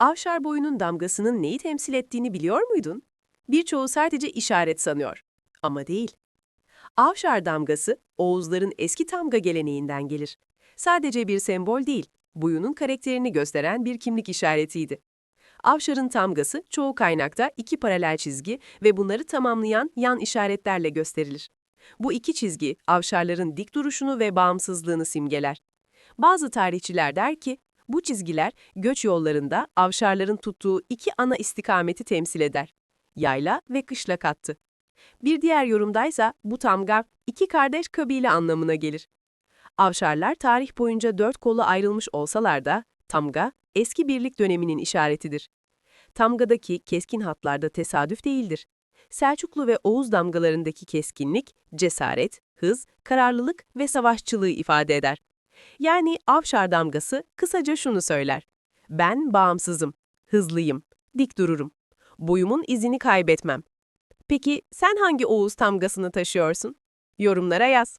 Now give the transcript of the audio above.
Avşar boyunun damgasının neyi temsil ettiğini biliyor muydun? Birçoğu sadece işaret sanıyor. Ama değil. Avşar damgası, Oğuzların eski tamga geleneğinden gelir. Sadece bir sembol değil, boyunun karakterini gösteren bir kimlik işaretiydi. Avşar'ın tamgası çoğu kaynakta iki paralel çizgi ve bunları tamamlayan yan işaretlerle gösterilir. Bu iki çizgi, avşarların dik duruşunu ve bağımsızlığını simgeler. Bazı tarihçiler der ki, bu çizgiler göç yollarında avşarların tuttuğu iki ana istikameti temsil eder. Yayla ve kışlak hattı. Bir diğer yorumdaysa bu tamga iki kardeş kabile anlamına gelir. Avşarlar tarih boyunca dört kola ayrılmış olsalar da tamga eski birlik döneminin işaretidir. Tamgadaki keskin hatlarda tesadüf değildir. Selçuklu ve Oğuz damgalarındaki keskinlik, cesaret, hız, kararlılık ve savaşçılığı ifade eder. Yani Avşar damgası kısaca şunu söyler. Ben bağımsızım, hızlıyım, dik dururum. Boyumun izini kaybetmem. Peki sen hangi Oğuz tamgasını taşıyorsun? Yorumlara yaz.